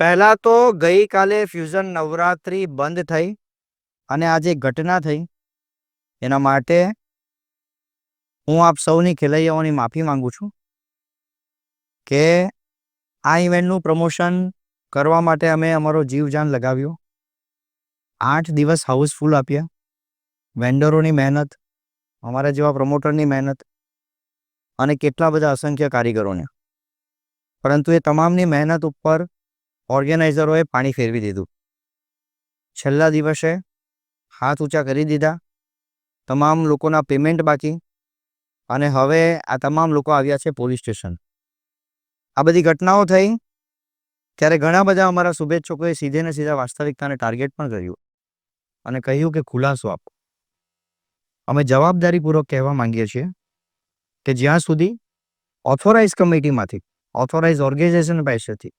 પહેલા તો ગઈકાલે ફ્યુઝન નવરાત્રી બંધ થઈ અને આ જે ઘટના થઈ. એના માટે હું આપ સૌની ખેલૈયાઓની માફી માંગુ છું કે આ ઇવેન્ટનું પ્રમોશન કરવા માટે અમે અમારો જીવજાન લગાવ્યો. આઠ દિવસ હાઉસફુલ આપ્યા. વેન્ડરોની મહેનત, અમારા જેવા પ્રમોટરની મહેનત અને કેટલા બધા અસંખ્ય કારીગરોને. પરંતુ એ તમામની મહેનત ઉપર ઓર્ગેનાઇઝરોએ પાણી ફેરવી દીધું. છેલ્લા દિવસે હાથ ઊંચા કરી દીધા. તમામ લોકોના પેમેન્ટ બાકી. અને હવે આ તમામ લોકો આવ્યા છે પોલીસ સ્ટેશન. આ બધી ઘટનાઓ થઈ. ત્યારે ઘણા બધા અમારા શુભેચ્છકોએ સીધે ને સીધા વાસ્તવિકતાને ટાર્ગેટ પણ કર્યું. અને કહ્યું કે ખુલાસો આપો. અમે જવાબદારીપૂર્વક કહેવા માંગીએ છીએ કે જ્યાં સુધી ઓથોરાઇઝ કમિટીમાંથી ઓથોરાઇઝ ઓર્ગેનાઇઝેશન પાસેથી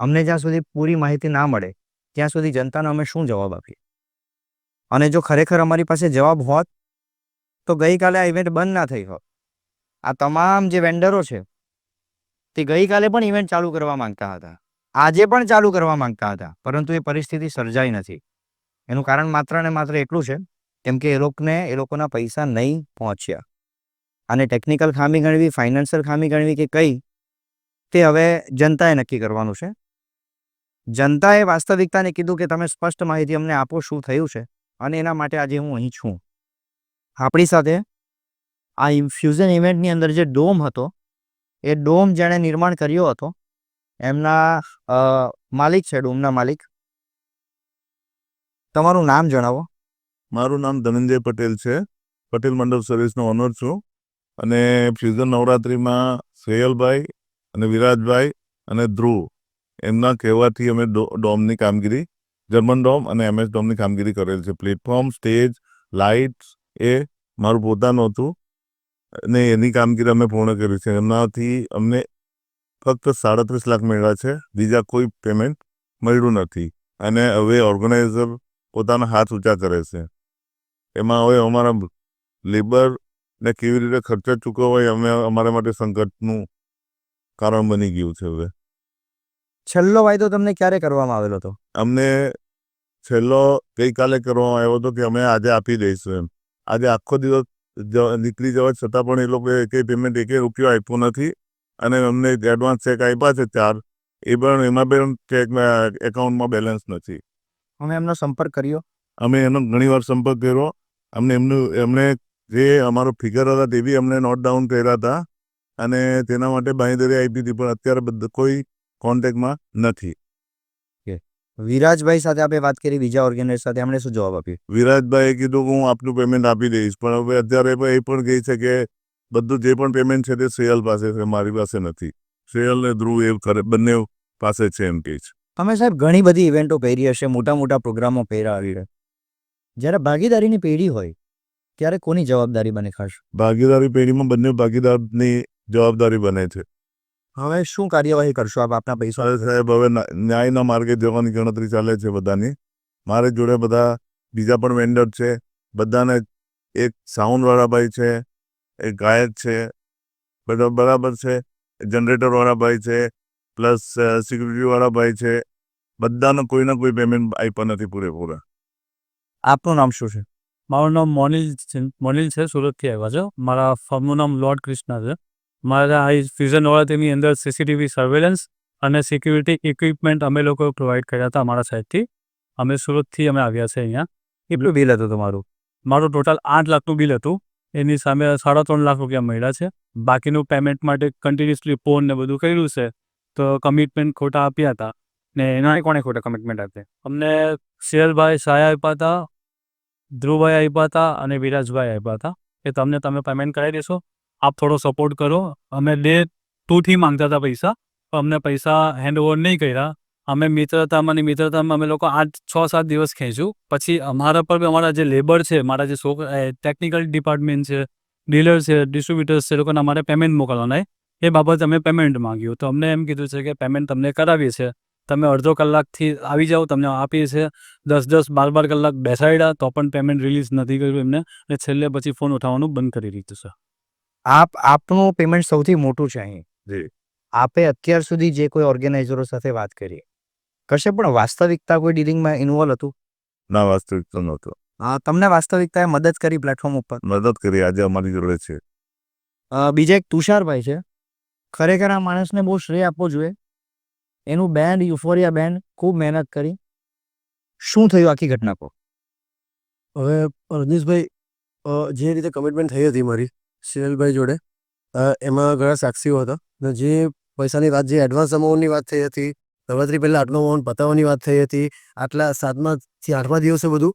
અમને જ્યાં સુધી પૂરી માહિતી ના મળે, ત્યાં સુધી જનતાને અમે શું જવાબ આપીએ? અને જો ખરેખર અમારી પાસે જવાબ હોત, તો ગઈકાલે આ ઇવેન્ટ બંધ ના થઈ હોત. આ તમામ જે વેન્ડરો છે, તે ગઈકાલે પણ ઇવેન્ટ ચાલુ કરવા માંગતા હતા. આજે પણ ચાલુ કરવા માંગતા હતા, પરંતુ એ પરિસ્થિતિ સર્જાઈ નથી. એનું કારણ માત્ર ને માત્ર એટલું છે, કેમ કે એ લોકોને, એ લોકોના પૈસા નહીં પહોંચ્યા. અને ટેકનિકલ ખામી ગણવી ફાઇનાન્શિયલ ખામી ગણવી કે કઈ, તે હવે જનતાએ નક્કી કરવાનું છે. જનતાએ વાસ્તવિકતાને કીધું કે તમે સ્પષ્ટ માહિતી અમને આપો શું થયું છે અને એના માટે આજે હું અહીં છું. આપણી સાથે આ ફ્યુઝન ઇવેન્ટની અંદર જે ડોમ હતો, એ ડોમ જેણે નિર્માણ કર્યો હતો, એમના માલિક છે ડોમના માલિક. તમારું નામ જણાવો. મારું નામ ધનંજય પટેલ છે. પટેલ મંડપ સર્વિસનો ઓનર છું. અને ફ્યુઝન નવરાત્રિમાં સેયલભાઈ અને વિરાજભાઈ અને ધ્રુવ એમના કહેવાથી અમે ડોમની કામગીરી, જર્મન ડોમ અને એમએસ ડોમની કામગીરી કરેલ છે. પ્લેટફોર્મ, સ્ટેજ, લાઇટ્સ એ મારું પોતાનું હતું અને એની કામગીરી અમે પૂર્ણ કરી છે. એમનાથી અમને ફક્ત સાડત્રીસ લાખ મળ્યા છે. બીજા કોઈ પેમેન્ટ મળ્યું નથી અને હવે ઓર્ગેનાઇઝર પોતાના હાથ ઊંચા કરે છે. એમાં હવે અમારા લેબર ને કેવી રીતે ખર્ચા ચૂકવવા એ અમે અમારા માટે સંકટનું કારણ બની ગયું છે હવે. છેલ્લો વાયદો તમને ક્યારે કરવામાં આવેલો હતો? અમને છેલ્લો ગઈકાલે કરવામાં આવ્યો હતો કે અમે આજે આપી દઈશું એમ. આજે આખો દિવસ નીકળી જવા છતાં પણ એ લોકોએ એકેય પેમેન્ટ એકે રૂપિયો આપ્યો નથી. અને અમને એડવાન્સ ચેક આપ્યા છે ચાર. એ પણ એમાં પણ ચેક એકાઉન્ટમાં બેલેન્સ નથી. અમે એમનો સંપર્ક કર્યો? અમે એનો ઘણીવાર સંપર્ક કર્યો. અમને એમનું એમને જે અમારો ફિગર હતા તે બી અમને નોટ ડાઉન કર્યા હતા. અને તેના માટે બાંયધરી આપી હતી પણ અત્યારે બધું કોઈ કોન્ટેક્ટમાં નથી. વિરાજભાઈ સાથે આપણે વાત કરી બીજા ઓર્ગેનાઇઝ સાથે એમણે શું જવાબ આપ્યો? વિરાજભાઈએ કીધું કે હું આપનું પેમેન્ટ આપી દઈશ પણ હવે અત્યારે એ પણ કહે છે કે બધું જે પણ પેમેન્ટ છે તે શ્રેયલ પાસે છે મારી પાસે નથી. શ્રેયલ ને ધ્રુવ એ ખરે બંને પાસે છે એમ કહે છે. તમે સાહેબ ઘણી બધી ઇવેન્ટો પહેરી હશે મોટા મોટા પ્રોગ્રામો પહેરા આવી જ્યારે ભાગીદારીની પેઢી હોય ત્યારે કોની જવાબદારી બને ખાસ? ભાગીદારી પેઢીમાં બંને ભાગીદારની જવાબદારી બને છે. હવે શું કાર્યવાહી કરશો આપ આપના પૈસા? સાહેબ હવે ના- ન્યાયના માર્ગે જવાની ગણતરી ચાલે છે બધાની. મારે જોડે બધા બીજા પણ વેન્ડર છે. બધાને એક સાઉન્ડવાળા ભાઈ છે એક ગાયક છે બધા બરાબર છે. જનરેટરવાળા ભાઈ છે પ્લસ સિક્યુરિટીવાળા ભાઈ છે. બધાને કોઈને કોઈ પેમેન્ટ આપ્યા નથી પૂરેપૂરા. આપનું નામ શું છે? મારું નામ મોનિલ છે મોનિલ છે સુરતથી આવ્યા છે. મારા ફર્મનું નામ લોર્ડ ક્રિષ્ના છે. મારા આ ફ્યુઝનવાળા તેની અંદર સીસીટીવી સર્વેલન્સ અને સિક્યુરિટી ઇક્વિપમેન્ટ અમે લોકો પ્રોવાઈડ કર્યા હતા અમારા સાઈડથી અમે સુરતથી અમે આવ્યા છે અહીંયા. એટલું બિલ હતું તમારું? મારું ટોટલ આઠ લાખનું બિલ હતું. એની સામે સાડા ત્રણ લાખ રૂપિયા મળ્યા છે. બાકીનું પેમેન્ટ માટે કન્ટિન્યુઅસલી ફોન ને બધું કર્યું છે. તો કમિટમેન્ટ ખોટા આપ્યા હતા. ને એના કોણે ખોટા કમિટમેન્ટ આપ્યા? અમને શેરભાઈ સહાય આપ્યા હતા ધ્રુવભાઈ આપ્યા હતા અને વિરાજભાઈ આપ્યા હતા. એ તમને તમે પેમેન્ટ કરાવી દેશો. આપ થોડો સપોર્ટ કરો. અમે ડે ટુથી માંગતા હતા પૈસા. પણ અમને પૈસા હેન્ડ ઓવર નહીં કર્યા. અમે મિત્રતામાં અને મિત્રતામાં અમે લોકો આઠ, છ, સાત દિવસ ખેંચ્યું. પછી અમારા પર અમારા જે લેબર છે, મારા જે શોક ટેકનિકલ ડિપાર્ટમેન્ટ છે ડીલર છે ડિસ્ટ્રીબ્યુટર્સ છે, એ લોકોને અમારે પેમેન્ટ મોકલવાના એ બાબતે અમે પેમેન્ટ માંગ્યું. તો અમને એમ કીધું છે કે પેમેન્ટ તમને કરાવીએ છે તમે અડધો કલાકથી આવી જાઓ, તમને આપીએ છે દસ દસ, બાર બાર કલાક બેસાડ્યા, તો પણ પેમેન્ટ રિલીઝ નથી કર્યું એમને. અને છેલ્લે પછી ફોન ઉઠાવવાનું બંધ કરી દીધું છે આપ આપનું પેમેન્ટ સૌથી મોટું છે અહીં. જી. આપે અત્યાર સુધી જે કોઈ ઓર્ગેનાઇઝરો સાથે વાત કરી. કશે પણ વાસ્તવિકતા કોઈ ડીલિંગમાં ઇન્વોલ્વ હતું? ના વાસ્તવિક તો નહોતો તમને વાસ્તવિકતાએ મદદ કરી પ્લેટફોર્મ ઉપર? મદદ કરી આજે અમારી જોડે છે. બીજા એક તુષારભાઈ છે. ખરેખર આ માણસને બહુ શ્રેય આપવો જોઈએ. એનું બેન્ડ યુફોરિયા બેન્ડ ખૂબ મહેનત કરી. શું થયું આખી ઘટના કહો હવે રજનીશભાઈ જે રીતે કમિટમેન્ટ થઈ હતી મારી સિરલભાઈ જોડે. એમાં ઘણા સાક્ષીઓ હતા. અને જે પૈસાની વાત, જે એડવાન્સ અમાઉન્ટની વાત થઈ હતી, નવરાત્રી પહેલાં આટલો અમાઉન્ટ પતાવવાની વાત થઈ હતી, આટલા સાતમાથી આઠમા દિવસે બધું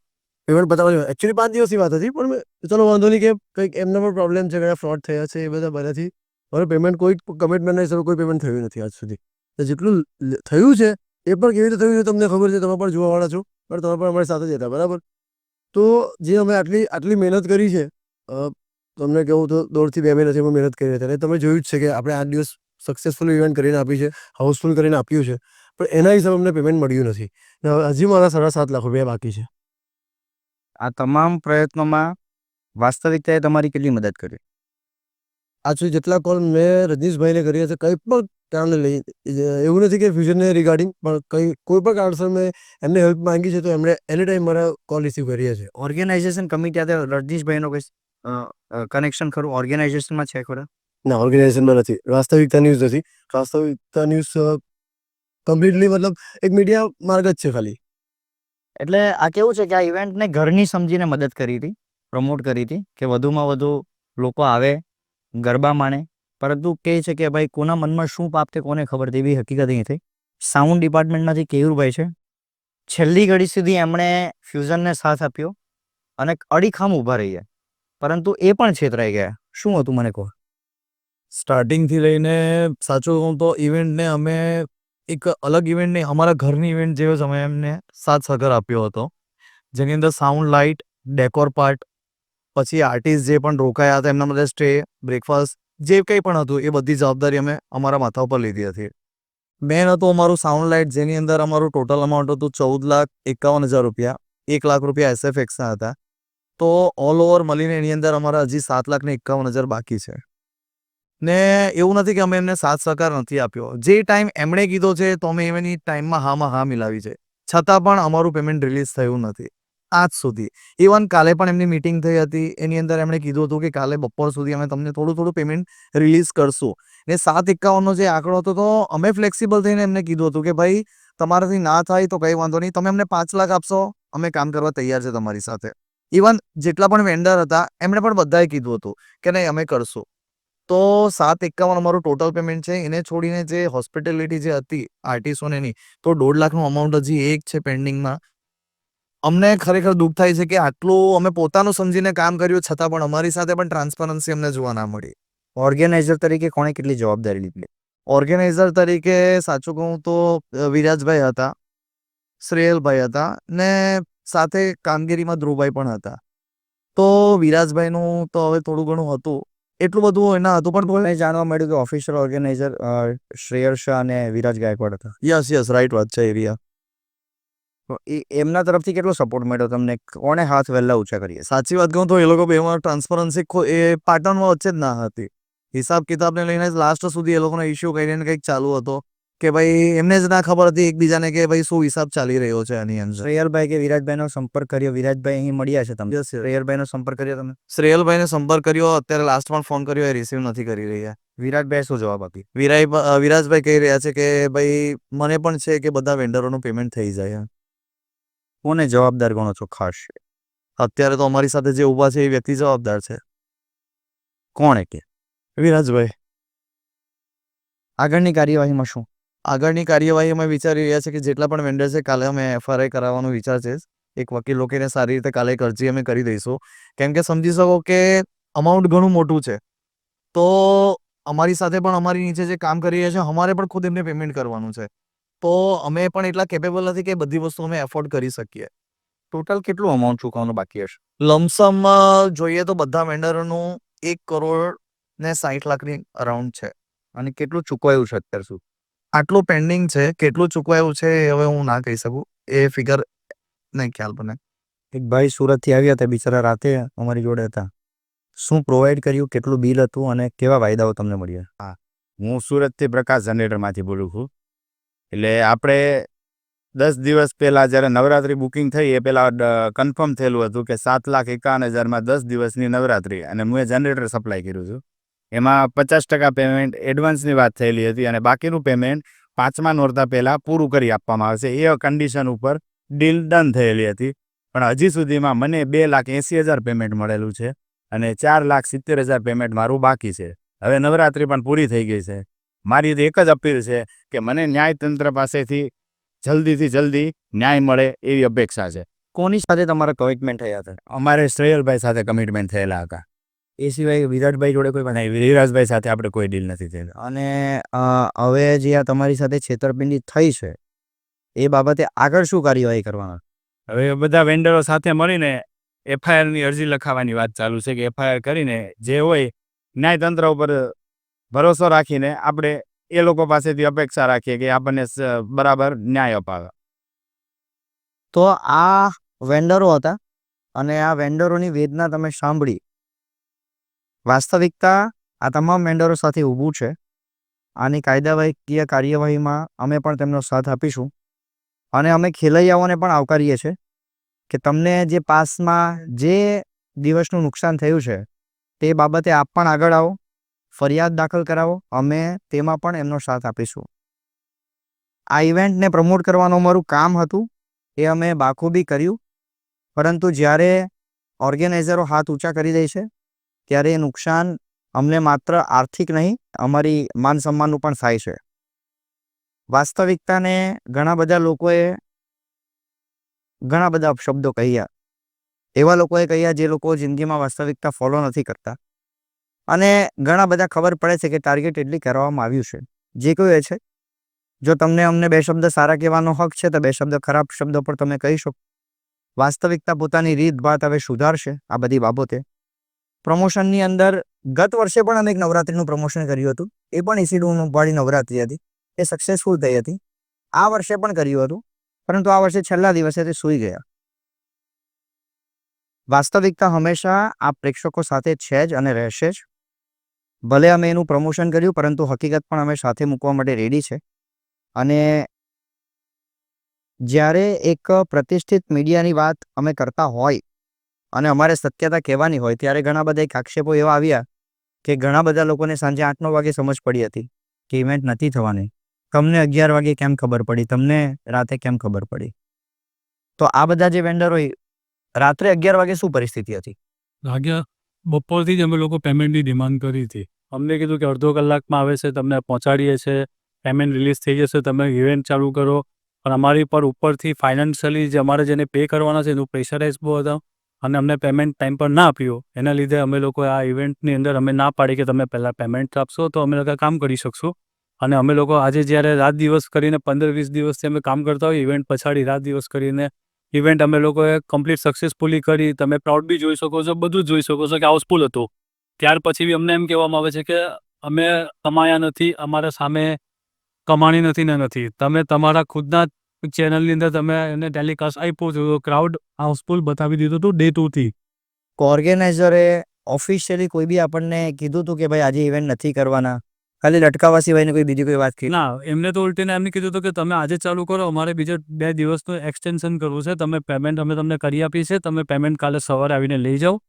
પેમેન્ટ પતાવવાની એકચ્યુઅલી પાંચ દિવસની વાત હતી, પણ ચલો વાંધો નહીં કે કંઈક એમને પણ પ્રોબ્લેમ છે, ઘણા ફ્રોડ થયા છે, એ બધા બધાથી. હવે પેમેન્ટ કોઈ કમિટમેન્ટ નહીં સર કોઈ પેમેન્ટ થયું નથી આજ સુધી. તો જેટલું થયું છે, એ પણ કેવી રીતે થયું છે, તમને ખબર છે તમે પણ જોવાવાળા છો, પણ તમે પણ અમારી સાથે જ હતા બરાબર? તો જે અમે આટલી આટલી મહેનત કરી છે અ, તમને કહું તો દોઢથી બે મહિનાથી અમે મહેનત કરી રહ્યા અને તમે જોયું જ છે કે આપણે આ દિવસ સક્સેસફુલ ઇવેન્ટ કરીને આપી છે હાઉસફુલ કરીને આપ્યું છે પણ એના હિસાબે અમને પેમેન્ટ મળ્યું નથી. ને હજી મારા સાડા સાત લાખ રૂપિયા બાકી છે. આ તમામ પ્રયત્નોમાં વાસ્તવિકતાએ તમારી કેટલી મદદ કરી? આ સુધી જેટલા કોલ મેં રજનીશભાઈને કર્યા છે કંઈ પણ કારણને લઈ એવું નથી કે ફ્યુચરને રિગાર્ડિંગ પણ કંઈ કોઈ પણ કારણસર મેં એમને હેલ્પ માંગી છે તો એમણે એની ટાઈમ મારા કોલ રિસીવ કર્યા છે. ઓર્ગેનાઇઝેશન કમિટી સાથે રજનીશભાઈનો કોઈ કનેક્શન ખરું? ઓર્ગેનાઇઝેશનમાં છે ખરા? ના ઓર્ગેનાઇઝેશનમાં નથી. વાસ્તવિકતા ન્યૂઝ નથી. વાસ્તવિકતા ન્યૂઝ કમ્પ્લીટલી મતલબ એક મીડિયા માર્ગ જ છે ખાલી. એટલે આ કેવું છે કે આ ઇવેન્ટને ઘરની સમજીને મદદ કરી હતી? પ્રમોટ કરી હતી? કે વધુમાં વધુ લોકો આવે ગરબા માણે? પરંતુ કહે છે કે ભાઈ કોના મનમાં શું પાપ તે કોને ખબર તેવી હકીકત અહીં થઈ. સાઉન્ડ ડિપાર્ટમેન્ટમાંથી કેયુરભાઈ છે. છેલ્લી ઘડી સુધી એમણે ફ્યુઝનને સાથ આપ્યો અને અડીખમ ઊભા રહી ગયા પરંતુ એ પણ છેતરાઈ ગયા. શું હતું મને કહો? સ્ટાર્ટિંગથી લઈને સાચું કહું તો ઇવેન્ટને અમે એક અલગ ઇવેન્ટ નહીં, અમારા ઘરની ઇવેન્ટ જેવો અમે એમને સાથ સહકાર આપ્યો હતો. જેની અંદર સાઉન્ડ લાઇટ, ડેકોર પાર્ટ, પછી આર્ટિસ્ટ જે પણ રોકાયા હતા, એમના માટે સ્ટે, બ્રેકફાસ્ટ, જે કંઈ પણ હતું, એ બધી જવાબદારી અમે અમારા માથા ઉપર લીધી હતી. મેન હતું અમારું સાઉન્ડ લાઇટ, જેની અંદર અમારું ટોટલ અમાઉન્ટ હતું ચૌદ લાખ એકાવન હજાર રૂપિયા. એક લાખ રૂપિયા એસએફએક્સના હતા. તો ઓલ ઓવર મળીને એની અંદર અમારા હજી સાત લાખ ને એકાવન હજાર બાકી છે. ને એવું નથી કે અમે એમને સાથ સહકાર નથી આપ્યો. જે ટાઈમ એમણે કીધો છે તો અમે એમની ટાઈમમાં હામાં હા મિલાવી છે. છતાં પણ અમારું પેમેન્ટ રિલીઝ થયું નથી. આજ સુધી. ઇવન કાલે પણ એમની મિટિંગ થઈ હતી. એની અંદર એમણે કીધું હતું કે કાલે બપોર સુધી અમે તમને થોડું થોડું પેમેન્ટ રિલીઝ કરશું. ને સાત એકાવનનો જે આંકડો હતો તો અમે ફ્લેક્સિબલ થઈને એમને કીધું હતું કે ભાઈ, તમારાથી ના થાય તો કંઈ વાંધો નહીં. તમે અમને પાંચ લાખ આપશો. અમે કામ કરવા તૈયાર છે તમારી સાથે. ઇવન જેટલા પણ વેન્ડર હતા એમણે પણ બધાએ કીધું હતું કે નહીં અમે કરશું. તો સાત એકાવન અમારું ટોટલ પેમેન્ટ છે. એને છોડીને જે હોસ્પિટેલિટી જે હતી આર્ટિસ્ટોને એની તો દોઢ લાખનું અમાઉન્ટ હજી એક છે પેન્ડિંગમાં અમને ખરેખર દુઃખ થાય છે કે આટલું અમે પોતાનું સમજીને કામ કર્યું છતાં પણ અમારી સાથે પણ ટ્રાન્સપરન્સી અમને જોવા ના મળી. ઓર્ગેનાઇઝર તરીકે કોણે કેટલી જવાબદારી લીધી? ઓર્ગેનાઇઝર તરીકે સાચું કહું તો વિરાજભાઈ હતા શ્રેયલભાઈ હતા ને સાથે કામગીરીમાં ધ્રુવભાઈ પણ હતા. તો વિરાજભાઈનું તો હવે થોડું ઘણું હતું. એટલું બધું એના હતું પણ મને જાણવા મળ્યું કે ઓફિશિયલ ઓર્ગેનાઇઝર શ્રેયર શાહ અને વિરાજ ગાયકવાડ હતા. યસ યસ રાઈટ વાત છે એરિયા. એમના તરફથી કેટલો સપોર્ટ મળ્યો તમને? કોણે હાથ વહેલા ઊંચા કરીએ સાચી વાત કહું તો એ લોકો બેમાં ટ્રાન્સપરન્સી એ પાટણમાં વચ્ચે જ ના હતી. હિસાબ કિતાબને લઈને લાસ્ટ સુધી એ લોકોનો ઇસ્યુ કરીને કંઈક ચાલુ હતો. કે ભાઈ એમને જ ના ખબર હતી એકબીજાને કે ભાઈ શું હિસાબ ચાલી રહ્યો છે આની અંદર. શ્રેયલભાઈ કે વિરાજભાઈનો સંપર્ક કર્યો. વિરાજભાઈ અહીં મળ્યા છે yes. શ્રેયરભાઈનો સંપર્ક કર્યો તમે શ્રેયલભાઈને સંપર્ક કર્યો. અત્યારે લાસ્ટ પણ ફોન કર્યો એ રિસીવ નથી કરી રહ્યા. વિરાજભાઈ શું જવાબ આપી વિરાય વિરાજભાઈ કહી રહ્યા છે કે ભાઈ મને પણ છે કે બધા વેન્ડરોનું પેમેન્ટ થઈ જાય કોને જવાબદાર ગણો છો ખાસ? અત્યારે તો અમારી સાથે જે ઊભા છે એ વ્યક્તિ જવાબદાર છે. કોણે કે? વિરાજભાઈ. આગળની કાર્યવાહીમાં શું? આગળની કાર્યવાહી અમે વિચારી રહ્યા છીએ કે જેટલા પણ વેન્ડર છે કાલે અમે એફઆરઆઈ કરાવવાનો વિચાર છે. એક વકીલ લોકોને સારી રીતે કાલે એક અરજી અમે કરી દઈશું. કેમ કે સમજી શકો કે અમાઉન્ટ ઘણું મોટું છે. તો અમારી સાથે પણ અમારી નીચે જે કામ કરી રહ્યા છે અમારે પણ ખુદ એમને પેમેન્ટ કરવાનું છે. તો અમે પણ એટલા કેપેબલ નથી કે બધી વસ્તુ અમે એફોર્ડ કરી શકીએ. ટોટલ કેટલું અમાઉન્ટ ચૂકવવાનું બાકી હશે? લમસમ જોઈએ તો બધા વેન્ડરોનું એક કરોડ ને સાઠ લાખની અરાઉન્ડ છે. અને કેટલું ચૂકવાયું છે અત્યાર સુધી? આટલું પેન્ડિંગ છે કેટલું ચૂકવાયું છે એ હવે હું ના કહી શકું. એ ફિગર નહીં ખ્યાલ મને એક ભાઈ સુરતથી આવ્યા હતા બિચારા રાતે અમારી જોડે હતા. શું પ્રોવાઈડ કર્યું કેટલું બિલ હતું અને કેવા વાયદાઓ તમને મળ્યા? હા. હું સુરતથી પ્રકાશ જનરેટરમાંથી બોલું છું. એટલે આપણે દસ દિવસ પહેલા જ્યારે નવરાત્રી બુકિંગ થઈ એ પહેલા કન્ફર્મ થયેલું હતું કે સાત લાખ એકાવન હજારમાં દસ દિવસની નવરાત્રી અને હું એ જનરેટર સપ્લાય કર્યું છું. એમાં પચાસ ટકા પેમેન્ટ એડવાન્સની વાત થયેલી હતી અને બાકીનું પેમેન્ટ પાંચમા નોરતા પહેલાં પૂરું કરી આપવામાં આવશે એ કન્ડિશન ઉપર ડીલ ડન થયેલી હતી. પણ હજી સુધીમાં મને બે લાખ એંસી હજાર પેમેન્ટ મળેલું છે અને ચાર લાખ સિત્તેર હજાર પેમેન્ટ મારું બાકી છે. હવે નવરાત્રિ પણ પૂરી થઈ ગઈ છે. મારી તો એક જ અપીલ છે કે મને ન્યાયતંત્ર પાસેથી જલ્દીથી જલ્દી ન્યાય મળે એવી અપેક્ષા છે. કોની સાથે તમારા કમિટમેન્ટ થયા હતા? અમારે શ્રેયલભાઈ સાથે કમિટમેન્ટ થયેલા હતા. એ સિવાય વિરાટભાઈ જોડે કોઈ નહીં વિરાજભાઈ સાથે આપણે કોઈ ડીલ નથી થઈ અને હવે જે આ તમારી સાથે છેતરપિંડી થઈ છે એ બાબતે આગળ શું કાર્યવાહી કરવાના? હવે બધા વેન્ડરો સાથે મળીને એફઆઈઆરની અરજી લખાવવાની વાત ચાલુ છે કે એફઆઈઆર કરીને જે હોય ન્યાયતંત્ર ઉપર ભરોસો રાખીને આપણે એ લોકો પાસેથી અપેક્ષા રાખીએ કે આપણને બરાબર ન્યાય અપાવે. તો આ વેન્ડરો હતા અને આ વેન્ડરોની વેદના તમે સાંભળી. વાસ્તવિકતા આ તમામ વેન્ડરો સાથે ઊભું છે. આની કાયદાકીય કાર્યવાહીમાં અમે પણ તેમનો સાથ આપીશું. અને અમે ખેલૈયાઓને પણ આવકારીએ છીએ કે તમને જે પાસમાં જે દિવસનું નુકસાન થયું છે, તે બાબતે આપ પણ આગળ આવો, ફરિયાદ દાખલ કરાવો, અમે તેમાં પણ એમનો સાથ આપીશું. આ ઇવેન્ટને પ્રમોટ કરવાનું અમારું કામ હતું, એ અમે બાખૂબી કર્યું. પરંતુ જ્યારે ઓર્ગેનાઇઝરો હાથ ઊંચા કરી દે છે ત્યારે એ નુકસાન અમને માત્ર આર્થિક નહીં, અમારી માન સન્માનનું પણ થાય છે. વાસ્તવિકતાને ઘણા બધા લોકોએ ઘણા બધા શબ્દો કહ્યા. એવા લોકોએ કહ્યા જે લોકો જિંદગીમાં વાસ્તવિકતા ફોલો નથી કરતા. અને ઘણા બધા ખબર પડે છે કે ટાર્ગેટ એટલી કરવામાં આવ્યું છે. જે કહ્યું છે. જો તમને અમને બે શબ્દ સારા કહેવાનો હક છે, તો બે શબ્દ ખરાબ શબ્દો પણ તમે કહી શકો. વાસ્તવિકતા પોતાની રીત ભાત હવે સુધારશે આ બધી બાબતે. પ્રમોશનની અંદર ગત વર્ષે પણ અમે એક નવરાત્રીનું પ્રમોશન કર્યું હતું. એ પણ એસીડું વાળી નવરાત્રી હતી. એ સક્સેસફુલ થઈ હતી. આ વર્ષે પણ કર્યું હતું. પરંતુ આ વર્ષે છેલ્લા દિવસે તે સૂઈ ગયા. વાસ્તવિકતા હંમેશા આ પ્રેક્ષકો સાથે છે જ અને રહેશે જ. ભલે અમે એનું પ્રમોશન કર્યું, પરંતુ હકીકત પણ અમે સાથે મૂકવા માટે રેડી છે. અને જ્યારે એક પ્રતિષ્ઠિત મીડિયાની વાત અમે કરતા હોય અને અમારે સત્યતા કહેવાની હોય ત્યારે ઘણા બધા એક આક્ષેપો એવા આવ્યા કે ઘણા બધા લોકોને સાંજે આઠ નવ વાગે સમજ પડી હતી કે ઇવેન્ટ નથી થવાની. તમને અગિયાર વાગે કેમ ખબર પડી? તમને રાતે કેમ ખબર પડી? તો આ બધા જે વેન્ડર હોય, રાત્રે અગિયાર વાગે શું પરિસ્થિતિ હતી? ભાગ્યા બપોરથી જ અમે લોકો પેમેન્ટની ડિમાન્ડ કરી હતી. અમને કીધું કે અડધો કલાકમાં આવે છે, તમને પહોંચાડીએ છે પેમેન્ટ રિલીઝ થઈ જશે, તમે ઇવેન્ટ ચાલુ કરો. પણ અમારી પર ઉપરથી ફાઇનાન્શિયલી જે અમારે જેને પે કરવાના છે, એનું પ્રેશરાઇઝ બહુ હતા. અને અમને પેમેન્ટ ટાઈમ પર ના આપ્યું. એના લીધે અમે લોકો આ ઇવેન્ટની અંદર અમે ના પાડી કે તમે પહેલાં પેમેન્ટ આપશો તો અમે લોકો કામ કરી શકશું. અને અમે લોકો આજે જ્યારે રાત દિવસ કરીને પંદર વીસ દિવસથી અમે કામ કરતા હોઈએ ઇવેન્ટ પછાડી રાત દિવસ કરીને ઇવેન્ટ અમે લોકોએ કમ્પ્લીટ સક્સેસફુલી કરી. તમે પ્રાઉડ બી જોઈ શકો છો, બધું જ જોઈ શકો છો કે હાઉસફુલ હતું. ત્યાર પછી બી અમને એમ કહેવામાં આવે છે કે અમે કમાયા નથી, અમારા સામે કમાણી નથી ને નથી. તમે તમારા ખુદના ચેનલની અંદર તમે એને ટેલિકાસ્ટ આપ્યું હતું ક્રાઉડ હાઉસફુલ બતાવી દીધું હતું ડે ટુથી ઓર્ગેનાઇઝરે ઓફિશિયલી કોઈ બી આપણને કીધું હતું કે ભાઈ આજે ઇવેન્ટ નથી કરવાના. ખાલી લટકાવા સિવાયની કોઈ બીજી કોઈ વાત કરી. ના એમને તો ઉલટીને એમને કીધું હતું કે તમે આજે ચાલુ કરો અમારે બીજા બે દિવસનું એક્સટેન્શન કરવું છે તમે પેમેન્ટ અમે તમને કરી આપી છે તમે પેમેન્ટ કાલે સવારે આવીને લઈ જાઓ.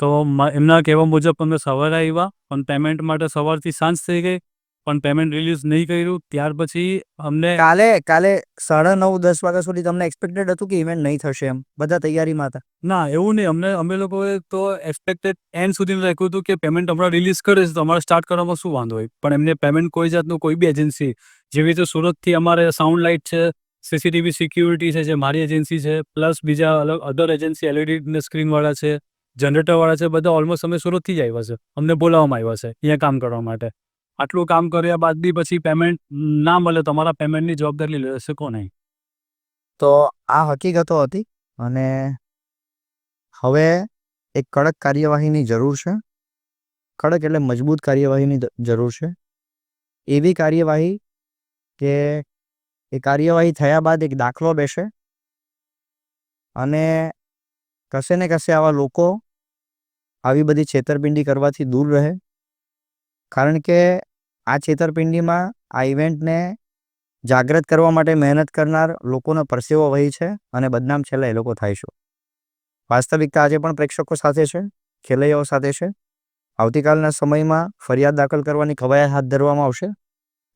તો એમના કહેવા મુજબ અમે સવારે આવ્યા પણ પેમેન્ટ માટે સવારથી સાંજ થઈ ગઈ. પણ પેમેન્ટ રિલીઝ નહીં કર્યું ત્યાર પછી અમને કાલે કાલે સાડા નવ દસ વાગ્યા સુધી તમને એક્સપેક્ટેડ હતું કે ઇવેન્ટ નહીં થશે એમ? બધા તૈયારીમાં હતા? ના એવું નહીં. અમને અમે લોકોએ તો એક્સપેક્ટેડ એન્ડ સુધી રાખ્યું હતું કે પેમેન્ટ હમણાં રિલીઝ કરે તો અમારે સ્ટાર્ટ કરવામાં શું વાંધો હોય? પણ એમને પેમેન્ટ કોઈ જાતનું કોઈ બી એજન્સી જેવી રીતે સુરતથી અમારે સાઉન્ડ લાઇટ છે સીસીટીવી સિક્યુરિટી છે જે મારી એજન્સી છે પ્લસ બીજા અલગ અધર એજન્સી એલઈડી સ્ક્રીનવાળા છે જનરેટરવાળા છે બધા ઓલમોસ્ટ અમે સુરતથી જ આવ્યા છે. અમને બોલાવવામાં આવ્યા છે અહીંયા કામ કરવા માટે. આટલું કામ કર્યા બાદ બી પછી પેમેન્ટ ના મળે તમારા પેમેન્ટની જવાબદારી લેશે કોને તો આ હકીકતો હતી અને હવે એક કડક કાર્યવાહીની જરૂર છે. કડક એટલે મજબૂત કાર્યવાહીની જરૂર છે. એવી કાર્યવાહી કે એ કાર્યવાહી થયા બાદ એક દાખલો બેસે અને કશે ને કશે આવા લોકો આવી બધી છેતરપિંડી કરવાથી દૂર રહે. કારણ કે આ છેતરપિંડીમાં આ ઇવેન્ટને જાગૃત કરવા માટે મહેનત કરનાર લોકોનો પરસેવો વહી છે અને બદનામ છેલ્લા એ લોકો થાય છે. વાસ્તવિકતા આજે પણ પ્રેક્ષકો સાથે છે, ખેલૈયાઓ સાથે છે. આવતીકાલના સમયમાં ફરિયાદ દાખલ કરવાની કવાયત હાથ ધરવામાં આવશે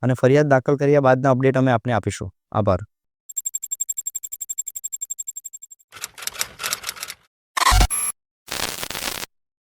અને ફરિયાદ દાખલ કર્યા બાદના અપડેટ અમે આપને આપીશું. આભાર.